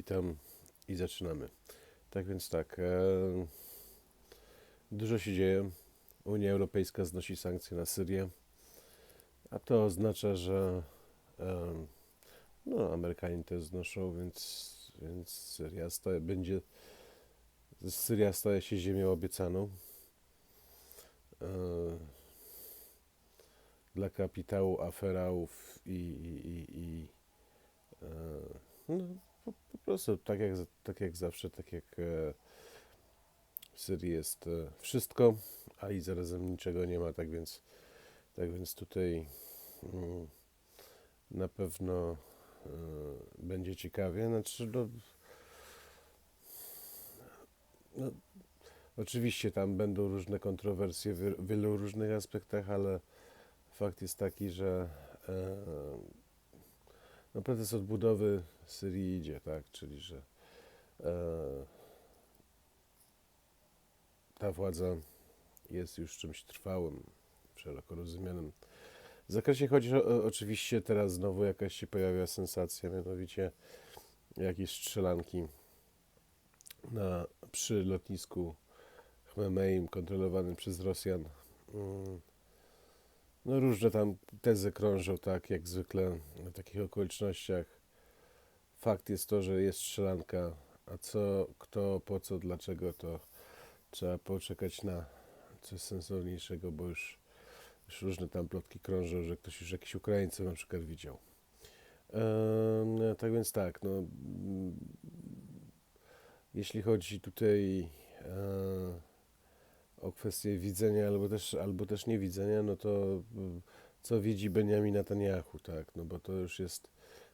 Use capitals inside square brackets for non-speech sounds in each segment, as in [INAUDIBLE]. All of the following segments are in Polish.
Witam i zaczynamy. Tak więc tak, e, dużo się dzieje. Unia Europejska znosi sankcje na Syrię, a to oznacza, że e, no, Amerykanie też znoszą, więc, więc Syria staje, będzie, Syria staje się ziemią obiecaną. E, dla kapitału, aferałów i, i, i, i e, no, po, po prostu tak jak, tak jak zawsze, tak jak e, w Syrii jest e, wszystko, a i zarazem niczego nie ma, tak więc, tak więc tutaj mm, na pewno e, będzie ciekawie. Znaczy, no, no, oczywiście tam będą różne kontrowersje w wielu różnych aspektach, ale fakt jest taki, że no, proces odbudowy Syrii idzie, tak? Czyli, że e, ta władza jest już czymś trwałym, szeroko rozumianym. W zakresie chodzi o, oczywiście teraz znowu jakaś się pojawia sensacja, mianowicie jakieś strzelanki na, przy lotnisku Chmemeim kontrolowanym przez Rosjan. Mm. No różne tam tezy krążą, tak jak zwykle w takich okolicznościach. Fakt jest to, że jest strzelanka, a co, kto, po co, dlaczego, to trzeba poczekać na coś sensowniejszego, bo już, już różne tam plotki krążą, że ktoś już jakiś Ukraińców na przykład widział. Tak więc tak, no, jeśli chodzi tutaj e, o kwestię widzenia albo też, albo też niewidzenia, no to mm, co widzi Benjamin Netanyahu, tak, no bo to już jest,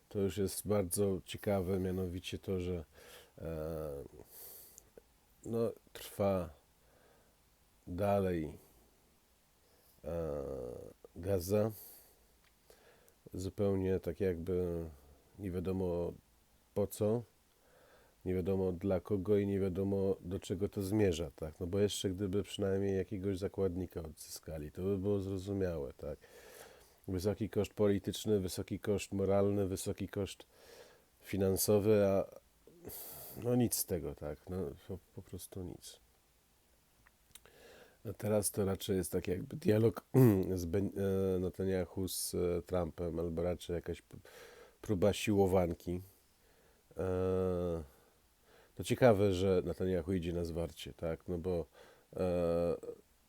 to już jest bardzo ciekawe, mianowicie to, że e, no, trwa dalej e, Gaza, zupełnie tak jakby nie wiadomo po co, nie wiadomo dla kogo i nie wiadomo do czego to zmierza, tak? No bo jeszcze gdyby przynajmniej jakiegoś zakładnika odzyskali, to by było zrozumiałe, tak? Wysoki koszt polityczny, wysoki koszt moralny, wysoki koszt finansowy, a no nic z tego, tak? No po, po prostu nic. A teraz to raczej jest tak jakby dialog [CLEARS THROAT] z ben, e, Netanyahu z e, Trumpem, albo raczej jakaś próba siłowanki. E, to ciekawe, że Netanyahu idzie na zwarcie, tak? No bo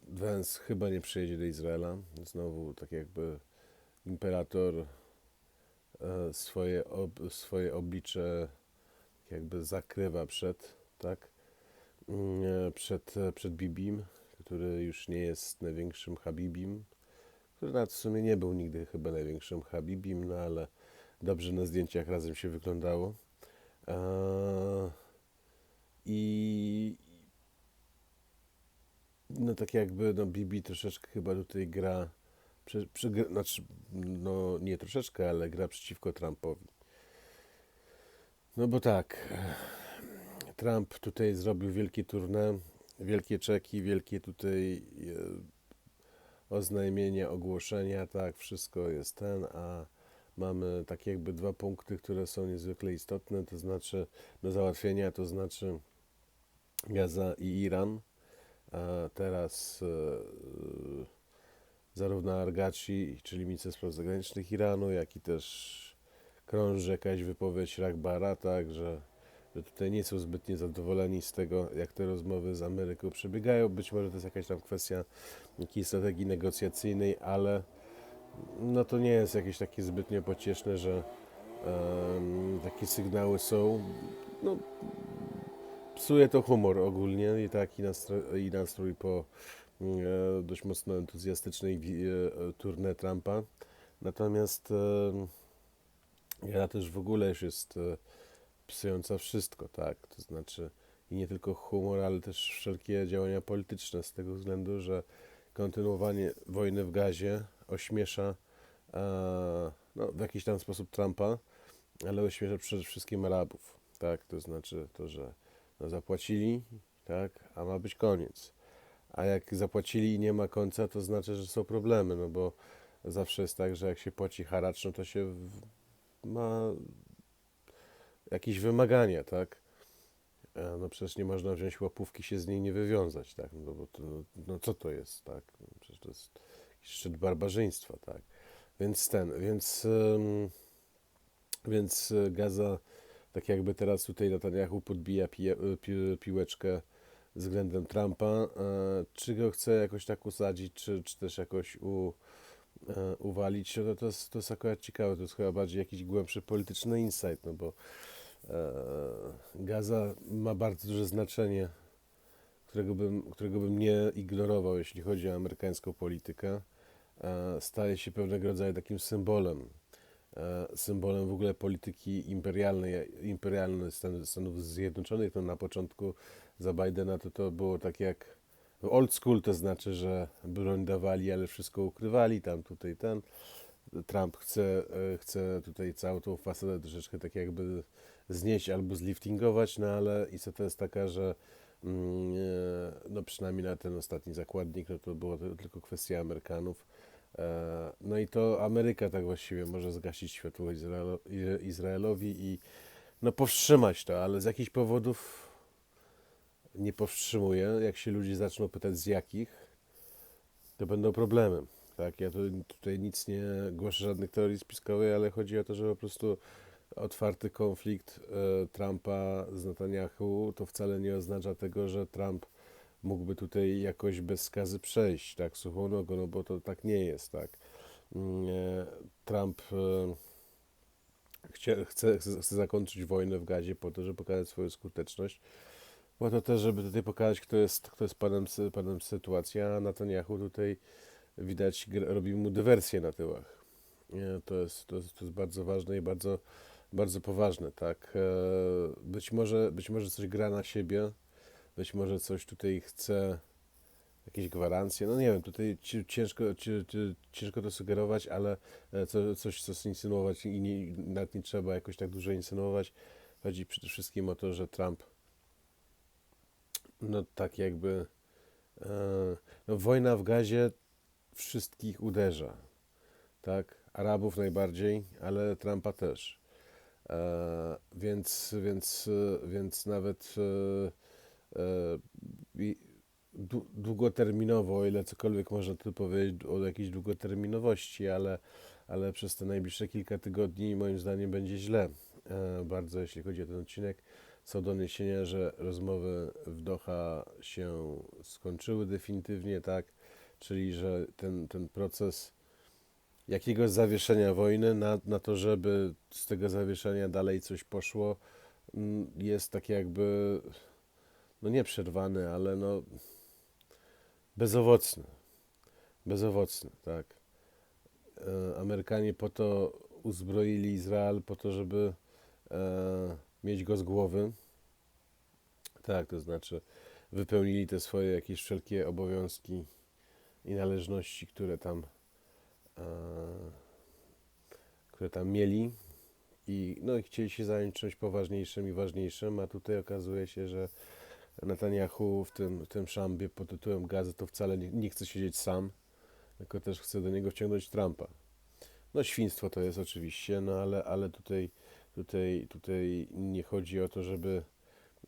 Wens chyba nie przyjedzie do Izraela. Znowu tak jakby imperator e, swoje, swoje oblicze jakby zakrywa przed, tak? Mm, przed, przed Bibim, który już nie jest największym Habibim, który nawet w sumie nie był nigdy chyba największym Habibim, no ale dobrze na zdjęciach razem się wyglądało. I no tak jakby no Bibi troszeczkę chyba tutaj gra, przy, przy, znaczy no nie troszeczkę, ale gra przeciwko Trumpowi. No bo tak, Trump tutaj zrobił wielkie tournée, wielkie czeki, wielkie tutaj e, oznajmienia, ogłoszenia, tak, wszystko jest ten, a mamy tak jakby dwa punkty, które są niezwykle istotne, to znaczy do załatwienia, to znaczy Gaza i Iran. A teraz e, zarówno Argaci, czyli minister spraw zagranicznych Iranu, jak i też krąży jakaś wypowiedź Rakbara, tak, że, że tutaj nie są zbytnio zadowoleni z tego, jak te rozmowy z Ameryką przebiegają. Być może to jest jakaś tam kwestia jakiejś strategii negocjacyjnej, ale no to nie jest jakieś takie zbytnio pocieszne, że um, takie sygnały są. No, psuje to humor ogólnie i taki nastrój, i nastrój po dość mocno entuzjastycznej e, tournée Trumpa. Natomiast e, też w ogóle już jest e, psująca wszystko, tak? To znaczy i nie tylko humor, ale też wszelkie działania polityczne z tego względu, że kontynuowanie wojny w gazie ośmiesza e, no, w jakiś tam sposób Trumpa, ale ośmiesza przede wszystkim Arabów, tak? To znaczy to, że no zapłacili, tak, a ma być koniec. A jak zapłacili i nie ma końca, to znaczy, że są problemy, no bo zawsze jest tak, że jak się płaci haracz, no to się ma jakieś wymagania, tak? E, No przecież nie można wziąć łapówki, się z niej nie wywiązać, tak? No bo to, no co to jest, tak? No przecież to jest szczyt barbarzyństwa, tak? Więc ten, więc, więc e, Gaza, tak jakby teraz tutaj Netanyahu podbija pije, pi, piłeczkę względem Trumpa, e, czy go chce jakoś tak usadzić, czy, czy też jakoś u, e, uwalić, no to jest, to jest akurat ciekawe, to jest chyba bardziej jakiś głębszy polityczny insight, no bo e, Gaza ma bardzo duże znaczenie, którego bym, którego bym nie ignorował, jeśli chodzi o amerykańską politykę. E, staje się pewnego rodzaju takim symbolem, symbolem w ogóle polityki imperialnej, imperialnej Stan- Stanów Zjednoczonych. No na początku za Bidena to to było tak jak old school, to znaczy, że broń dawali, ale wszystko ukrywali, tam tutaj ten. Trump chce, e, chce tutaj całą tą fasadę troszeczkę tak jakby znieść albo zliftingować, no ale istota jest taka, że mm, e, no przynajmniej na ten ostatni zakładnik, no to była to tylko kwestia Amerykanów. E, No i to Ameryka tak właściwie może zgasić światło Izraelo, Izraelowi i no powstrzymać to, ale z jakichś powodów nie powstrzymuje. Jak się ludzie zaczną pytać z jakich, to będą problemy. Tak, ja tu, tutaj nic nie głoszę żadnych teorii spiskowej, ale chodzi o to, że po prostu otwarty konflikt e, Trumpa z Netanyahu to wcale nie oznacza tego, że Trump mógłby tutaj jakoś bez skazy przejść, tak, suchą nogą, no bo to tak nie jest, tak. Mm, e, Trump e, chce, chce, chce zakończyć wojnę w Gazie po to, żeby pokazać swoją skuteczność, po to też, żeby tutaj pokazać, kto jest, kto jest panem, panem sytuacji, a Netanyahu tutaj widać robi mu dywersję na tyłach. To, jest, to, jest, to jest bardzo ważne i bardzo, bardzo poważne, tak. E, Być może, być może coś gra na siebie, być może coś tutaj chce, jakieś gwarancje, no nie wiem, tutaj ci- ciężko, ci- ci- ciężko to sugerować, ale e, co, coś, coś insynuować i nie, nawet nie trzeba jakoś tak dużo insynuować. Chodzi przede wszystkim o to, że Trump no tak jakby e, no, wojna w gazie wszystkich uderza, tak? Arabów najbardziej, ale Trumpa też. E, więc, więc, e, więc nawet e, długoterminowo, o ile cokolwiek można tu powiedzieć o jakiejś długoterminowości, ale, ale przez te najbliższe kilka tygodni moim zdaniem będzie źle. E, bardzo jeśli chodzi o ten odcinek. Są doniesienia, że rozmowy w Doha się skończyły definitywnie, tak? Czyli, że ten, ten proces jakiegoś zawieszenia wojny na, na to, żeby z tego zawieszenia dalej coś poszło, mm, jest tak jakby, no nie przerwany, ale no bezowocny. Bezowocny, tak. E, Amerykanie po to uzbroili Izrael, po to, żeby e, mieć go z głowy. Tak, to znaczy wypełnili te swoje jakieś wszelkie obowiązki i należności, które tam, e, które tam mieli. I, no, i chcieli się zająć czymś poważniejszym i ważniejszym, a tutaj okazuje się, że Netanyahu w tym, w tym szambie pod tytułem Gazy to wcale nie, nie chce siedzieć sam, tylko też chce do niego wciągnąć Trumpa. No świństwo to jest oczywiście, no ale, ale tutaj, tutaj, tutaj nie chodzi o to, żeby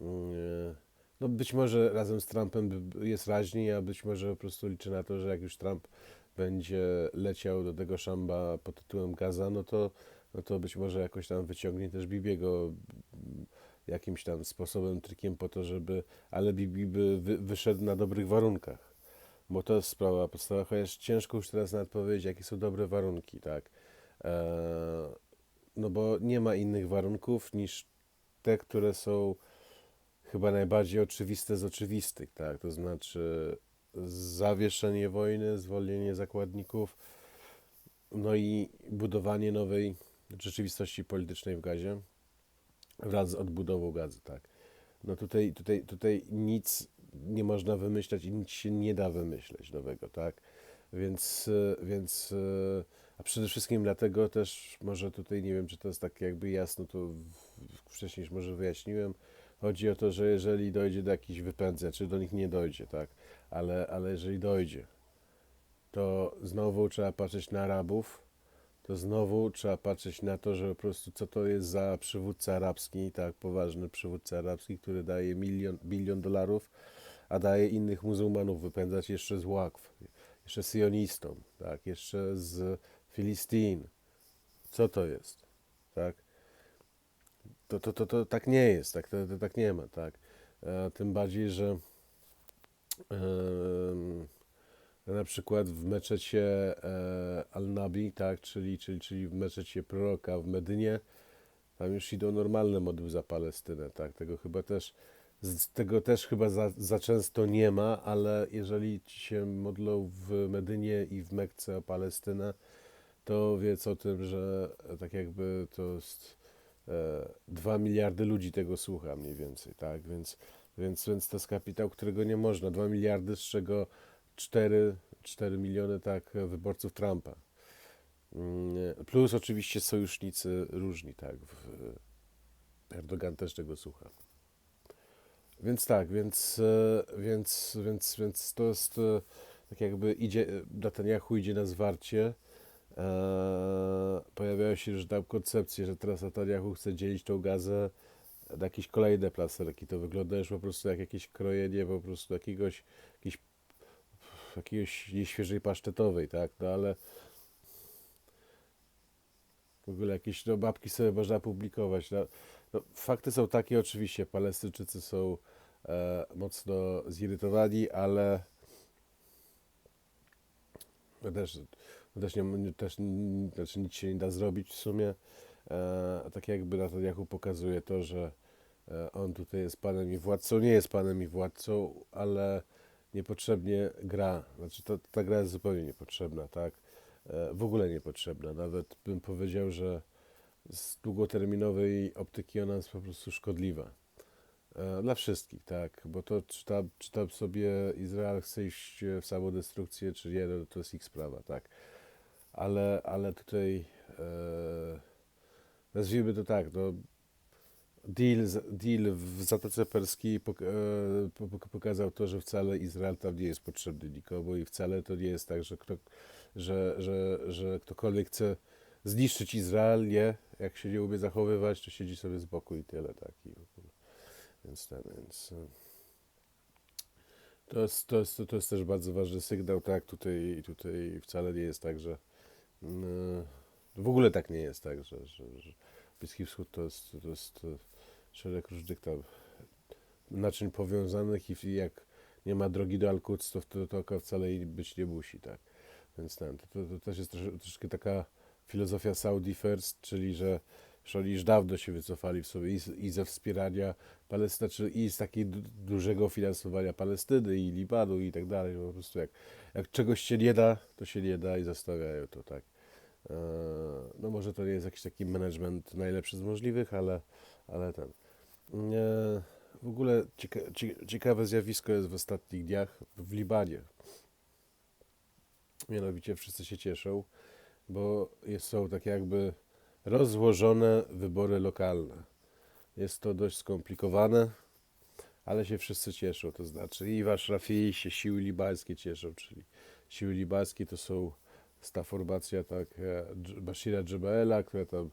mm, no być może razem z Trumpem jest raźniej, a być może po prostu liczy na to, że jak już Trump będzie leciał do tego szamba pod tytułem Gaza, no to, no to być może jakoś tam wyciągnie też Bibiego jakimś tam sposobem, trikiem po to, żeby, ale Bibi by wy, wyszedł na dobrych warunkach. Bo to jest sprawa podstawowa, chociaż ciężko już teraz nawet powiedzieć, jakie są dobre warunki, tak. Eee, no bo nie ma innych warunków niż te, które są chyba najbardziej oczywiste z oczywistych, tak? To znaczy zawieszenie wojny, zwolnienie zakładników, no i budowanie nowej rzeczywistości politycznej w Gazie wraz z odbudową gazy, tak. No tutaj, tutaj, tutaj nic nie można wymyślać i nic się nie da wymyśleć nowego, tak? Więc, więc a przede wszystkim dlatego też może tutaj nie wiem, czy to jest tak jakby jasno, to wcześniej może wyjaśniłem. Chodzi o to, że jeżeli dojdzie do jakichś wypędzeń, czy do nich nie dojdzie, tak? Ale, ale jeżeli dojdzie, to znowu trzeba patrzeć na Arabów, to znowu trzeba patrzeć na to, że po prostu co to jest za przywódca arabski, tak, poważny przywódca arabski, który daje milion, bilion dolarów, a daje innych muzułmanów wypędzać jeszcze z łakw, jeszcze syjonistom, tak, jeszcze z Filistin. Co to jest, tak? To, to, to, to tak nie jest, tak, to, to tak nie ma, tak. E, tym bardziej, że em, na przykład w meczecie e, Al-Nabi, tak, czyli, czyli, czyli w meczecie proroka w Medynie, tam już idą normalne modły za Palestynę, tak, tego chyba też, tego też chyba za, za często nie ma, ale jeżeli ci się modlą w Medynie i w Mekce o Palestynę, to wiedz o tym, że e, tak jakby to jest e, 2 miliardy ludzi tego słucha mniej więcej, tak, więc, więc, więc to jest kapitał, którego nie można, 2 miliardy, z czego 4, 4 miliony tak wyborców Trumpa. Mm, Plus oczywiście sojusznicy różni, tak. Erdogan też tego słucha. Więc tak, więc, e, więc, więc, więc to jest e, tak jakby idzie, Netanyahu idzie na zwarcie. E, Pojawiają się już tam koncepcje, że teraz Netanyahu chce dzielić tą gazę na jakieś kolejne plasterki. To wygląda już po prostu jak jakieś krojenie po prostu jakiegoś, jakiegoś nieświeżej pasztetowej, tak? No ale w ogóle jakieś no, babki sobie można publikować. No, no, fakty są takie, oczywiście, Palestyńczycy są e, mocno zirytowani, ale no też, no też, nie, też znaczy nic się nie da zrobić w sumie. E, tak jakby Netanyahu pokazuje to, że e, on tutaj jest panem i władcą. Nie jest panem i władcą, ale niepotrzebnie gra. Znaczy ta, ta gra jest zupełnie niepotrzebna, tak? E, w ogóle niepotrzebna. Nawet bym powiedział, że z długoterminowej optyki ona jest po prostu szkodliwa. E, Dla wszystkich, tak, bo to czy tam, czy tam sobie Izrael chce iść w samodestrukcję, czy nie, no, to jest ich sprawa, tak. Ale, ale tutaj e, nazwijmy to tak, no, deal, deal w Zatoce Perskiej e, po- po- pokazał to, że wcale Izrael tam nie jest potrzebny nikomu i wcale to nie jest tak, że, kto, że, że, że ktokolwiek chce zniszczyć Izrael, nie, jak się nie umie zachowywać, to siedzi sobie z boku i tyle, tak. I w ogóle. Więc ten, więc e, to jest, to jest, to jest też bardzo ważny sygnał, tak, tutaj, tutaj wcale nie jest tak, że mm, w ogóle tak nie jest tak, że, że, że Bliski Wschód to jest, to jest e, szereg różnych tam naczyń powiązanych i jak nie ma drogi do Al-Quds, to, to, oko wcale być nie musi, tak. Więc ten, to, to, to też jest trosze, taka filozofia Saudi First, czyli że, oni już dawno się wycofali w sobie i, i ze wspierania Palestyny, i z takiego dużego finansowania Palestyny i Libanu i tak dalej. że Po prostu jak, jak czegoś się nie da, to się nie da i zostawiają to tak. Eee, No może to nie jest jakiś taki management najlepszy z możliwych, ale, ale ten. Eee, W ogóle cieka cie- ciekawe zjawisko jest w ostatnich dniach w Libanie. Mianowicie wszyscy się cieszą, bo są tak jakby rozłożone wybory lokalne. Jest to dość skomplikowane, ale się wszyscy cieszą. To znaczy i w Aszrafii się siły libańskie cieszą, czyli siły libańskie to są ta formacja tak e, Bashira Dżebaela, która tam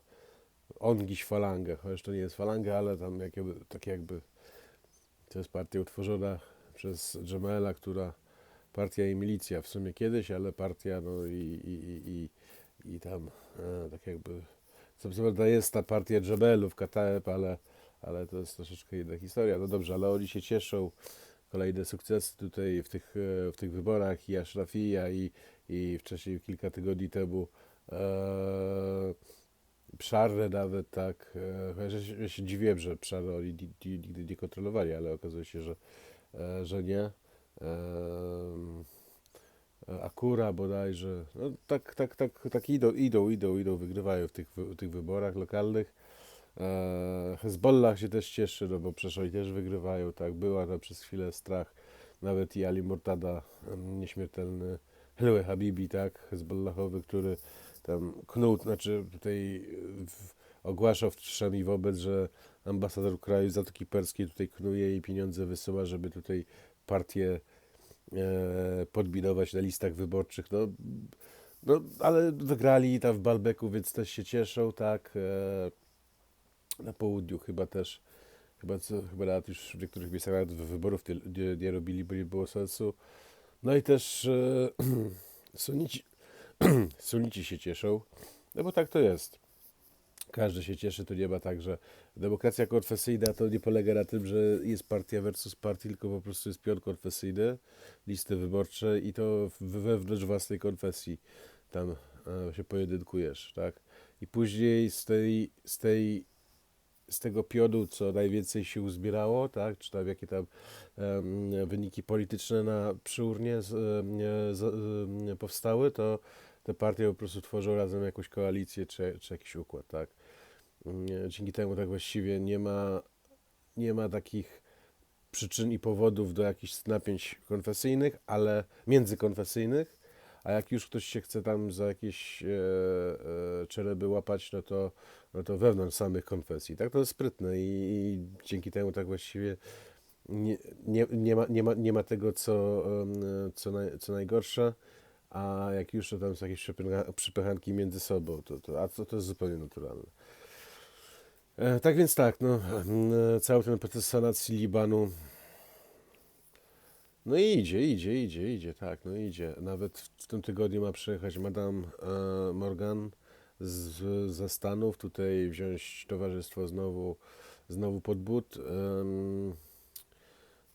on gdzieś falangę, chociaż to nie jest falanga, ale tam jakby, tak jakby to jest partia utworzona przez Dżemela, która partia i milicja w sumie kiedyś, ale partia no i, i, i, i, tam e, tak jakby co prawda jest ta partia Dżebelów, Kataeb, ale, ale to jest troszeczkę inna historia. No dobrze, ale oni się cieszą. Kolejne sukcesy tutaj w tych, e, w tych wyborach i Ashrafia i, i wcześniej kilka tygodni temu e, Pszarre nawet, tak. E, ja się, ja się dziwiłem, że Pszarre oni ni- ni- nigdy nie kontrolowali, ale okazuje się, że, e, że nie. Akura bodajże. No, tak, tak, tak, tak idą, idą, idą, idą, wygrywają w tych, w tych wyborach lokalnych. E, Hezbollah się też cieszy, no bo przecież oni też wygrywają, tak. Była tam przez chwilę strach, nawet i Ali Murtada, em, nieśmiertelny Helwe Habibi, tak, Hezbollahowy, który tam knuł, znaczy tutaj e, w, ogłaszał wszemi wobec, że ambasador kraju Zatoki Perskiej tutaj knuje i pieniądze wysyła, żeby tutaj partię e, podbinować na listach wyborczych. No, No, ale wygrali tam w Balbeku, więc też się cieszą, tak. E, na południu chyba też, chyba, co, chyba nawet już w niektórych miejscach nawet wy- wyborów nie, nie, nie robili, bo nie było sensu. No i też e, [CLEARS THROAT] sunici, [CLEARS THROAT] sunici się cieszą, no bo tak to jest. Każdy się cieszy, to nie ma tak, że demokracja konfesyjna to nie polega na tym, że jest partia versus partii, tylko po prostu jest pion konfesyjny, listy wyborcze i to wewnątrz własnej konfesji tam e, się pojedynkujesz, tak? I później z tej, z tej, z tego pionu, co najwięcej się uzbierało, tak? Czy tam jakie tam em, wyniki polityczne na przy urnie z, z, em, powstały, to te partie po prostu tworzą razem jakąś koalicję czy, czy jakiś układ, tak? Mm, Dzięki temu tak właściwie nie ma, nie ma takich przyczyn i powodów do jakichś napięć konfesyjnych, ale międzykonfesyjnych, a jak już ktoś się chce tam za jakieś e, e, łapać, no to, no to wewnątrz samych konfesji. Tak to jest sprytne i, i dzięki temu tak właściwie nie, nie, nie, ma, nie, ma, nie ma tego, co, co, naj, co najgorsze, a jak już to tam są jakieś przypycha- przypychanki między sobą, to, to, a to, to jest zupełnie naturalne. E, tak więc tak, no, cały ten proces sanacji Libanu, no i idzie, idzie, idzie, idzie, tak, no idzie. Nawet w, tym tygodniu ma przyjechać Madame e, Morgan z, ze Stanów, tutaj wziąć towarzystwo znowu, znowu pod but.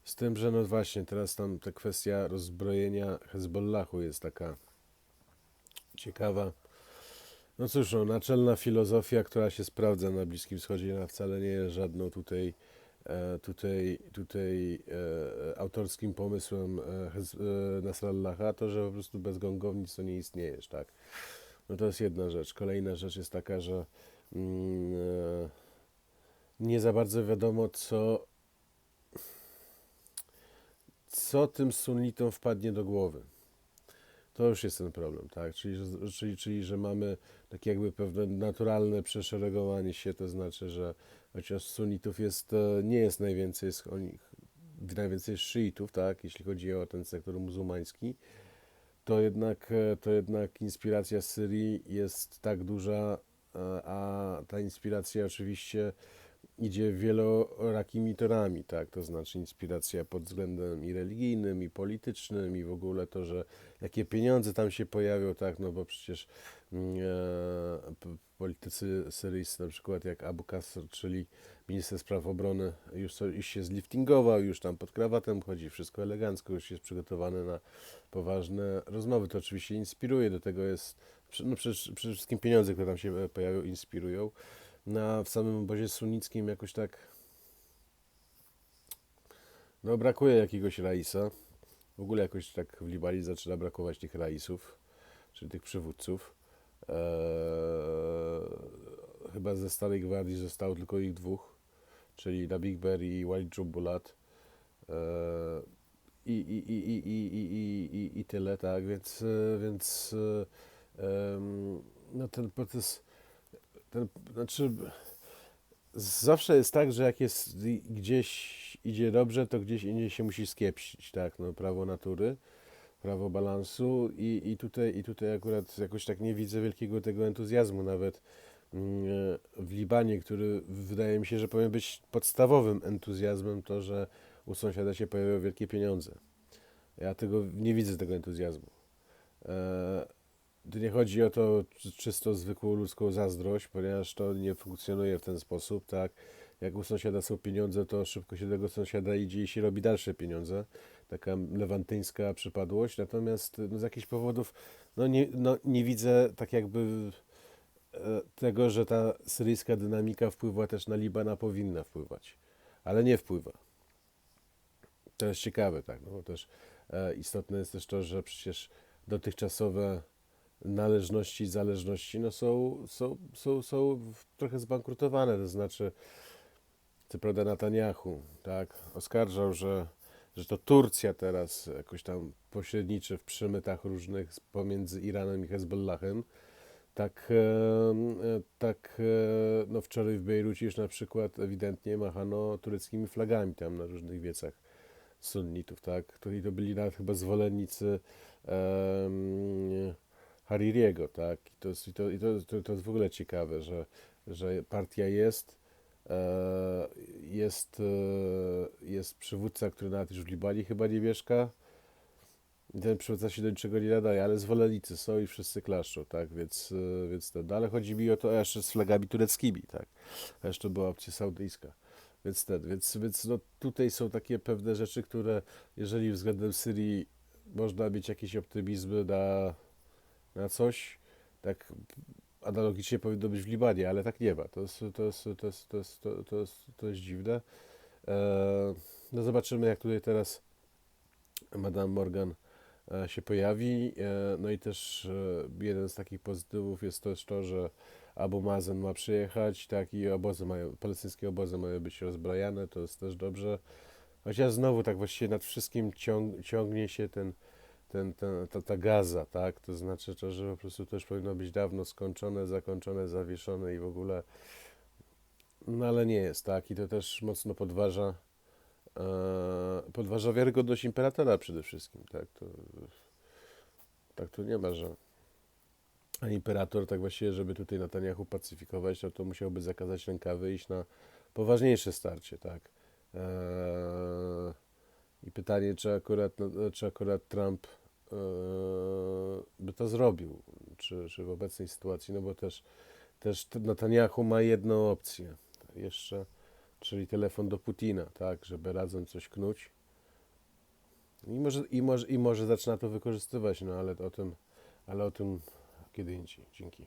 Z tym, że no właśnie, teraz tam ta kwestia rozbrojenia Hezbollahu jest taka ciekawa. No cóż, no, naczelna filozofia, która się sprawdza na Bliskim Wschodzie, ona wcale nie jest żadną tutaj, tutaj, tutaj e, autorskim pomysłem e, e, Nasrallaha, to, że po prostu bez gongownic to nie istniejesz, tak? No to jest jedna rzecz. Kolejna rzecz jest taka, że mm, e, nie za bardzo wiadomo, co, co tym sunnitom wpadnie do głowy. To już jest ten problem, tak? Czyli, czyli, czyli że mamy takie jakby pewne naturalne przeszeregowanie się, to znaczy, że chociaż sunnitów jest, e, nie jest najwięcej, jest o nich, najwięcej szyitów, tak? Jeśli chodzi o ten sektor muzułmański, to jednak, e, to jednak inspiracja z Syrii jest tak duża, e, a ta inspiracja oczywiście idzie wielorakimi torami, tak? To znaczy inspiracja pod względem i religijnym, i politycznym, i w ogóle to, że jakie pieniądze tam się pojawią, tak? No bo przecież mm, e, politycy syryjscy, na przykład jak Abu Kasr, czyli minister spraw obrony, już, już się zliftingował, już tam pod krawatem chodzi, wszystko elegancko, już jest przygotowany na poważne rozmowy. To oczywiście inspiruje, do tego jest, no przecież, przede wszystkim pieniądze, które tam się e, pojawią, inspirują na, w samym obozie sunnickim jakoś tak no brakuje jakiegoś raisa. W ogóle jakoś tak w Libali zaczyna brakować tych raisów, czyli tych przywódców. Eee, chyba ze Starej Gwardii zostało tylko ich dwóch, czyli Nabig Ber i Walid Jumbulat. Eee, i, i, i, i, i, i, i, I tyle, tak, więc, e, więc e, no ten proces ten, znaczy zawsze jest tak, że jak jest gdzieś idzie dobrze, to gdzieś indziej się musi skiepścić, tak, no prawo natury, prawo balansu i, i tutaj, i tutaj akurat jakoś tak nie widzę wielkiego tego entuzjazmu nawet mm, e, w Libanie, który wydaje mi się, że powinien być podstawowym entuzjazmem to, że u sąsiada się pojawiają wielkie pieniądze. Ja tego nie widzę tego entuzjazmu. Tu nie chodzi o to czy- czysto zwykłą ludzką zazdrość, ponieważ to nie funkcjonuje w ten sposób, tak? Jak u sąsiada są pieniądze, to szybko się tego sąsiada idzie i się robi dalsze pieniądze. Taka lewantyńska przypadłość. Natomiast no, z jakichś powodów no, nie, no, nie widzę tak jakby e, tego, że ta syryjska dynamika wpływa też na Libana, powinna wpływać. Ale nie wpływa. To jest ciekawe, tak. No, bo też e, istotne jest też to, że przecież dotychczasowe należności i zależności no są, są, są, są trochę zbankrutowane. To znaczy, co prawda Netanyahu tak, oskarżał, że, że to Turcja teraz jakoś tam pośredniczy w przemytach różnych pomiędzy Iranem i Hezbollahem. Tak, e, e, tak e, no wczoraj w Bejrucie już na przykład ewidentnie machano tureckimi flagami tam na różnych wiecach sunnitów, tak? I to byli nawet chyba zwolennicy em, Haririego, tak? I to jest, i to, i to, to, jest w ogóle ciekawe, że, że partia jest, e, jest, e, jest przywódca, który nawet już w Libanie chyba nie mieszka. I ten przywódca się do niczego nie nadaje, ale zwolennicy są i wszyscy klaszczą, tak? Więc, e, więc ten, no, ale chodzi mi o to jeszcze z flagami tureckimi, tak? A jeszcze była opcja saudyjska. Więc ten, więc, więc no, tutaj są takie pewne rzeczy, które jeżeli względem Syrii można mieć jakieś optymizmy na, na coś, tak analogicznie powinno być w Libanie, ale tak nie ma. To jest, to jest, to jest, to jest, to, to jest, to jest dziwne. E, no zobaczymy, jak tutaj teraz Madame Morgan e, się pojawi. E, no i też jeden z takich pozytywów jest to, że Abu Mazen ma przyjechać, tak, i obozy mają, palestyńskie obozy mają być rozbrajane, to jest też dobrze. Chociaż znowu tak właściwie nad wszystkim ciąg, ciągnie się ten, ten, ten, ta, ta gaza, tak, to znaczy to, że po prostu to już powinno być dawno skończone, zakończone, zawieszone i w ogóle, no ale nie jest, tak, i to też mocno podważa, e, podważa wiarygodność imperatora przede wszystkim, tak, to, tak to nie ma, że a imperator, tak właściwie, żeby tutaj Netanyahu pacyfikować, no to musiałby zakazać rękawy iść na poważniejsze starcie, tak. Eee, I pytanie, czy akurat, no, czy akurat Trump by to zrobił, czy, czy w obecnej sytuacji, no bo też, też Netanyahu ma jedną opcję jeszcze, czyli telefon do Putina, tak, żeby razem coś knuć. I może, i może, i może zaczyna to wykorzystywać, no ale o tym, ale o tym kiedy indziej. Dzięki.